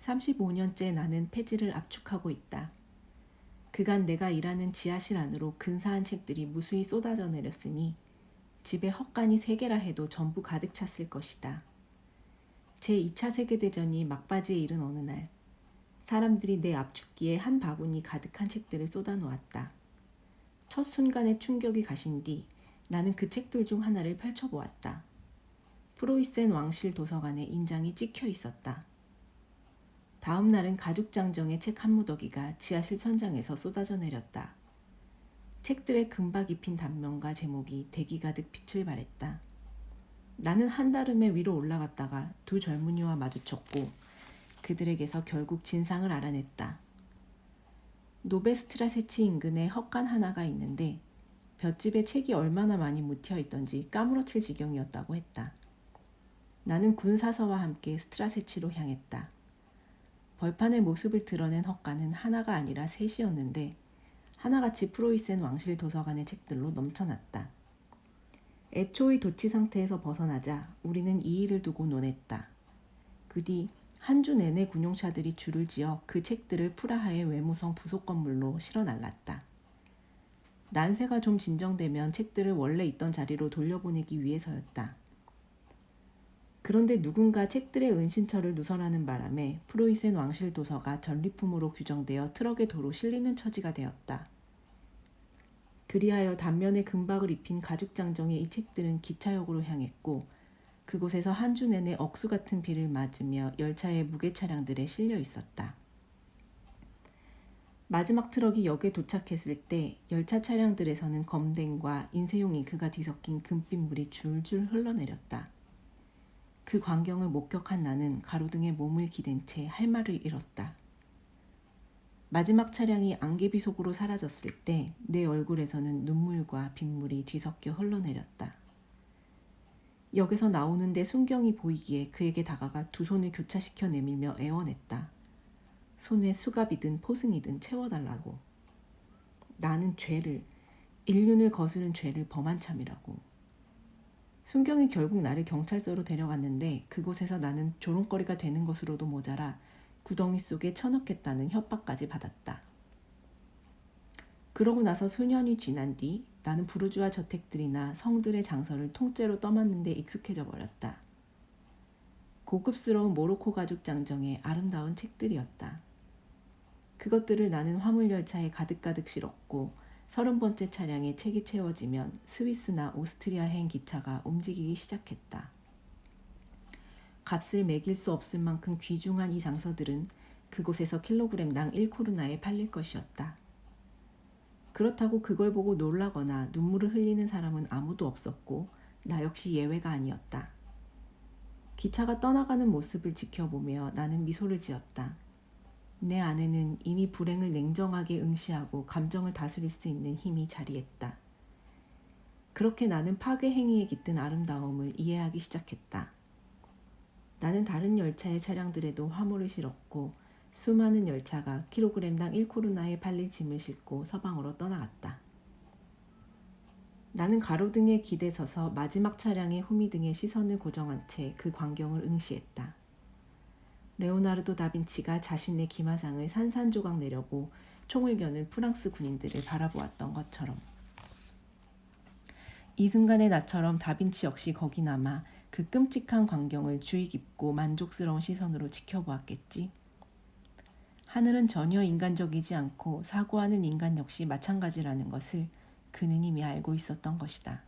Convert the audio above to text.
35년째 나는 폐지를 압축하고 있다. 그간 내가 일하는 지하실 안으로 근사한 책들이 무수히 쏟아져 내렸으니 집에 헛간이 세 개라 해도 전부 가득 찼을 것이다. 제 2차 세계대전이 막바지에 이른 어느 날, 사람들이 내 압축기에 한 바구니 가득한 책들을 쏟아 놓았다. 첫 순간의 충격이 가신 뒤 나는 그 책들 중 하나를 펼쳐보았다. 프로이센 왕실 도서관에 인장이 찍혀 있었다. 다음 날은 가죽장정의 책 한 무더기가 지하실 천장에서 쏟아져 내렸다. 책들의 금박 입힌 단면과 제목이 대기 가득 빛을 발했다. 나는 한달음에 위로 올라갔다가 두 젊은이와 마주쳤고 그들에게서 결국 진상을 알아냈다. 노베스트라세치 인근에 헛간 하나가 있는데 볏집에 책이 얼마나 많이 묻혀 있던지 까무러칠 지경이었다고 했다. 나는 군사서와 함께 스트라세치로 향했다. 벌판의 모습을 드러낸 헛간은 하나가 아니라 셋이었는데 하나같이 프로이센 왕실 도서관의 책들로 넘쳐났다. 애초의 도치 상태에서 벗어나자 우리는 이 일을 두고 논했다. 그 뒤 한 주 내내 군용차들이 줄을 지어 그 책들을 프라하의 외무성 부속 건물로 실어 날랐다. 난세가 좀 진정되면 책들을 원래 있던 자리로 돌려보내기 위해서였다. 그런데 누군가 책들의 은신처를 누설하는 바람에 프로이센 왕실 도서가 전리품으로 규정되어 트럭에 도로 실리는 처지가 되었다. 그리하여 단면에 금박을 입힌 가죽 장정의 이 책들은 기차역으로 향했고 그곳에서 한 주 내내 억수 같은 비를 맞으며 열차의 무게 차량들에 실려 있었다. 마지막 트럭이 역에 도착했을 때 열차 차량들에서는 검댕과 인쇄용 잉크가 뒤섞인 금빛물이 줄줄 흘러내렸다. 그 광경을 목격한 나는 가로등에 몸을 기댄 채 할 말을 잃었다. 마지막 차량이 안개비 속으로 사라졌을 때 내 얼굴에서는 눈물과 빗물이 뒤섞여 흘러내렸다. 역에서 나오는데 순경이 보이기에 그에게 다가가 두 손을 교차시켜 내밀며 애원했다. 손에 수갑이든 포승이든 채워달라고. 나는 죄를, 인륜을 거스른 죄를 범한 참이라고. 순경이 결국 나를 경찰서로 데려갔는데 그곳에서 나는 조롱거리가 되는 것으로도 모자라 구덩이 속에 쳐넣겠다는 협박까지 받았다. 그러고 나서 수년이 지난 뒤 나는 부르주아 저택들이나 성들의 장서를 통째로 떠맡는데 익숙해져 버렸다. 고급스러운 모로코 가죽 장정의 아름다운 책들이었다. 그것들을 나는 화물열차에 가득가득 실었고 서른 번째 차량에 책이 채워지면 스위스나 오스트리아행 기차가 움직이기 시작했다. 값을 매길 수 없을 만큼 귀중한 이 장서들은 그곳에서 킬로그램당 1코르나에 팔릴 것이었다. 그렇다고 그걸 보고 놀라거나 눈물을 흘리는 사람은 아무도 없었고 나 역시 예외가 아니었다. 기차가 떠나가는 모습을 지켜보며 나는 미소를 지었다. 내 안에는 이미 불행을 냉정하게 응시하고 감정을 다스릴 수 있는 힘이 자리했다. 그렇게 나는 파괴 행위에 깃든 아름다움을 이해하기 시작했다. 나는 다른 열차의 차량들에도 화물을 실었고 수많은 열차가 킬로그램당 1코르나에 팔릴 짐을 싣고 서방으로 떠나갔다. 나는 가로등에 기대 서서 마지막 차량의 후미등에 시선을 고정한 채 그 광경을 응시했다. 레오나르도 다빈치가 자신의 기마상을 산산조각 내려고 총을 겨눈 프랑스 군인들을 바라보았던 것처럼 이 순간의 나처럼 다빈치 역시 거기 남아 그 끔찍한 광경을 주의 깊고 만족스러운 시선으로 지켜보았겠지. 하늘은 전혀 인간적이지 않고 사고하는 인간 역시 마찬가지라는 것을 그는 이미 알고 있었던 것이다.